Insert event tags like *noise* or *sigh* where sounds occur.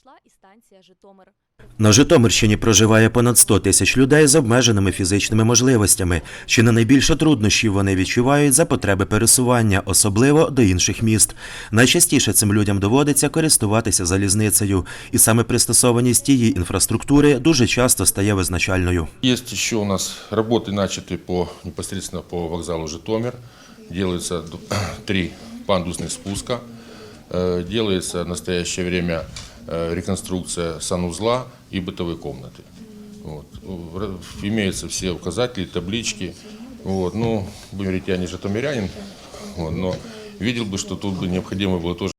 надійшла і станція Житомир. На Житомирщині проживає понад 100 тисяч людей з обмеженими фізичними можливостями. Чи не найбільше труднощів вони відчувають за потреби пересування, особливо до інших міст. Найчастіше цим людям доводиться користуватися залізницею, і саме пристосованість тієї інфраструктури дуже часто стає визначальною. Есть еще у нас работы начаты по, непосредственно по вокзалу Житомир. Делается д- *clears throat* три пандусных спуска. Э, Делается в настоящее время э, реконструкция санузла и бытовой комнаты. Вот. В р- Имеются все указатели, таблички. Вот. Ну, будем говорить, я не житомирянин, вот, но видел бы, что тут бы необходимо было тоже